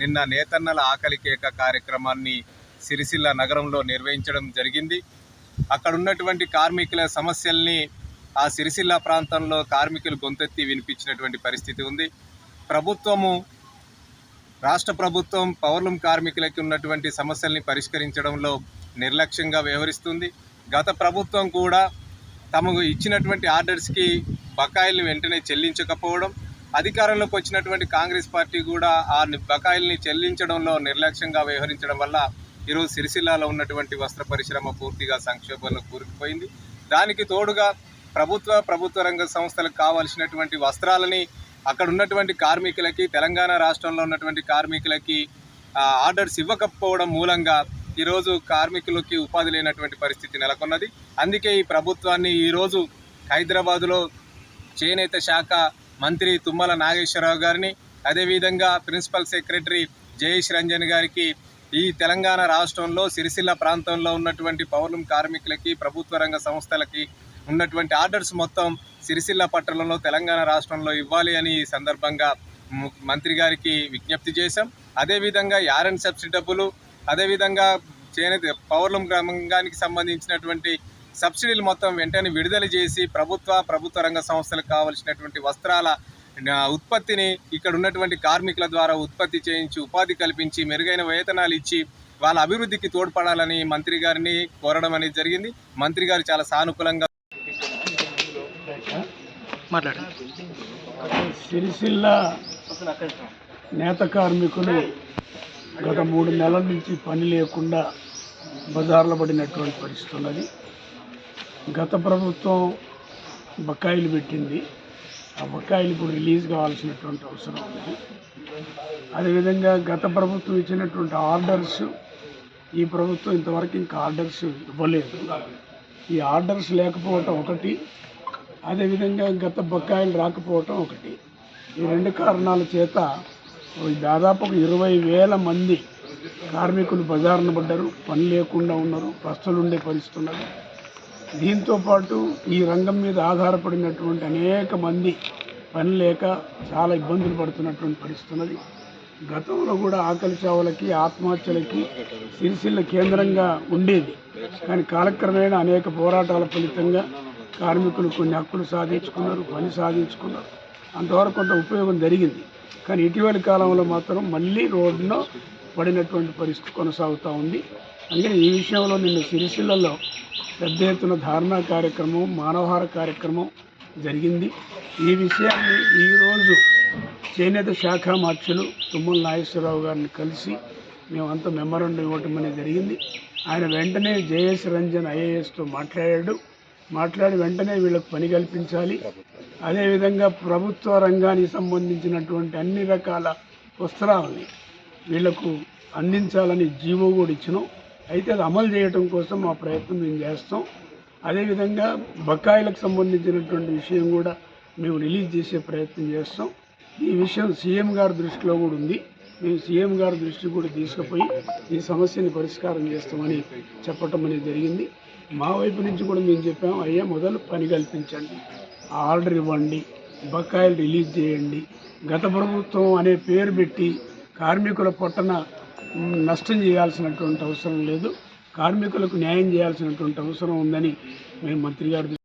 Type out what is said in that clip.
నిన్న నేతన్నల ఆకలి కేక కార్యక్రమాన్ని సిరిసిల్ల నగరంలో నిర్వహించడం జరిగింది. అక్కడ ఉన్నటువంటి కార్మికుల సమస్యల్ని ఆ సిరిసిల్ల ప్రాంతంలో కార్మికులు గొంతెత్తి వినిపించినటువంటి పరిస్థితి ఉంది. ప్రభుత్వము రాష్ట్ర ప్రభుత్వం పౌర్లం కార్మికులకి ఉన్నటువంటి సమస్యల్ని పరిష్కరించడంలో నిర్లక్ష్యంగా వ్యవహరిస్తుంది. గత ప్రభుత్వం కూడా తమకు ఇచ్చినటువంటి ఆర్డర్స్కి బకాయిలు వెంటనే చెల్లించకపోవడం అధికారంలోకి వచ్చినటువంటి కాంగ్రెస్ పార్టీ కూడా ఆ బకాయిల్ని చెల్లించడంలో నిర్లక్ష్యంగా వ్యవహరించడం వల్ల ఈరోజు సిరిసిల్లాలో ఉన్నటువంటి వస్త్ర పరిశ్రమ పూర్తిగా సంక్షోభంలో కూరుకుపోయింది. దానికి తోడుగా ప్రభుత్వ ప్రభుత్వ రంగ సంస్థలకు కావాల్సినటువంటి వస్త్రాలని అక్కడ ఉన్నటువంటి కార్మికులకి తెలంగాణ రాష్ట్రంలో ఉన్నటువంటి కార్మికులకి ఆర్డర్స్ ఇవ్వకపోవడం మూలంగా ఈరోజు కార్మికులకి ఉపాధి లేనటువంటి పరిస్థితి నెలకొన్నది. అందుకే ఈ ప్రభుత్వాన్ని ఈరోజు హైదరాబాదులో చేనేత శాఖ మంత్రి తుమ్మల నాగేశ్వరరావు గారిని అదేవిధంగా ప్రిన్సిపల్ సెక్రటరీ జయేష్ రంజన్ గారికి ఈ తెలంగాణ రాష్ట్రంలో సిరిసిల్ల ప్రాంతంలో ఉన్నటువంటి పౌర్ణం కార్మికులకి ప్రభుత్వ రంగ సంస్థలకి ఉన్నటువంటి ఆర్డర్స్ మొత్తం సిరిసిల్ల పట్టణంలో తెలంగాణ రాష్ట్రంలో ఇవ్వాలి అని ఈ సందర్భంగా ము- మంత్రి గారికి విజ్ఞప్తి చేశాం. అదేవిధంగా యారన్ సబ్సిడీ డబ్బులు అదేవిధంగా చేనేత పౌర్లం గ్రామానికి సంబంధించినటువంటి సబ్సిడీలు మొత్తం వెంటనే విడుదల చేసి ప్రభుత్వ ప్రభుత్వ రంగ సంస్థలకు కావలసినటువంటి వస్త్రాల ఉత్పత్తిని ఇక్కడ ఉన్నటువంటి కార్మికుల ద్వారా ఉత్పత్తి చేయించి ఉపాధి కల్పించి మెరుగైన వేతనాలు ఇచ్చి వాళ్ళ అభివృద్ధికి తోడ్పడాలని మంత్రి గారిని కోరడం అనేది జరిగింది. మంత్రి గారు చాలా సానుకూలంగా మాట్లాడండి. సిరిసిల్ల నేత కార్మికులు గత మూడు నెలల నుంచి పని లేకుండా బజార్లో పడినటువంటి పరిస్థితి ఉన్నది. గత ప్రభుత్వం బకాయిలు పెట్టింది. ఆ బకాయిలు ఇప్పుడు రిలీజ్ కావాల్సినటువంటి అవసరం ఉంది. అదేవిధంగా గత ప్రభుత్వం ఇచ్చినటువంటి ఆర్డర్స్ ఈ ప్రభుత్వం ఇంతవరకు ఇంకా ఆర్డర్స్ ఇవ్వలేదు. ఈ ఆర్డర్స్ లేకపోవటం ఒకటి అదేవిధంగా గత బకాయిలు రాకపోవటం ఒకటి. ఈ రెండు కారణాల చేత దాదాపు ఒక ఇరవై వేల మంది కార్మికులు బజారున పడ్డారు. పని లేకుండా ఉన్నారు. ప్రస్తులు ఉండే పరిస్థితి ఉన్నది. దీంతో పాటు ఈ రంగం మీద ఆధారపడినటువంటి అనేక మంది పని లేక చాలా ఇబ్బందులు పడుతున్నటువంటి పరిస్థితి ఉన్నది. గతంలో కూడా ఆకలి చావులకి ఆత్మహత్యలకి సిరిసిల్ల కేంద్రంగా ఉండేది. కానీ కాలక్రమేణా అనేక పోరాటాల ఫలితంగా కార్మికులు కొన్ని హక్కులు సాధించుకున్నారు పని సాధించుకున్నారు. అంతవరకు కొంత ఉపయోగం జరిగింది. కానీ ఇటీవలి కాలంలో మాత్రం మళ్ళీ రోడ్డున పడినటువంటి పరిస్థితి కొనసాగుతూ ఉంది. అందుకని ఈ విషయంలో నిన్న సిరిసిల్లలో పెద్ద ఎత్తున ధారణా కార్యక్రమం మానవహార కార్యక్రమం జరిగింది. ఈ విషయాన్ని ఈరోజు చేనేత శాఖ మార్చులు తుమ్మల నాగేశ్వరరావు గారిని కలిసి మేమంతా మెమరండం ఇవ్వటం అనేది జరిగింది. ఆయన వెంటనే జేఎస్ రంజన్ ఐఏఎస్తో మాట్లాడాడు. మాట్లాడి వెంటనే వీళ్ళకు పని కల్పించాలి. అదేవిధంగా ప్రభుత్వ రంగానికి సంబంధించినటువంటి అన్ని రకాల వస్త్రాలని వీళ్ళకు అందించాలని జీవో కూడా ఇచ్చినాం. అయితే అది అమలు చేయడం కోసం మా ప్రయత్నం మేము చేస్తాం. అదేవిధంగా బకాయిలకు సంబంధించినటువంటి విషయం కూడా మేము రిలీజ్ చేసే ప్రయత్నం చేస్తాం. ఈ విషయం సీఎం గారి దృష్టిలో కూడా ఉంది. మేము సీఎం గారి దృష్టికి కూడా తీసుకుపోయి ఈ సమస్యని పరిష్కారం చేస్తామని చెప్పటం అనేది జరిగింది. మా వైపు నుంచి కూడా మేము చెప్పాము అయ్యా మొదలు పని కల్పించండి ఆర్డర్ ఇవ్వండి బకాయిలు రిలీజ్ చేయండి. గత ప్రభుత్వం అనే పేరు పెట్టి కార్మికుల పొట్టన నష్టం చేయాల్సినటువంటి అవసరం లేదు. కార్మికులకు న్యాయం చేయాల్సినటువంటి అవసరం ఉందని మేము మంత్రి గారు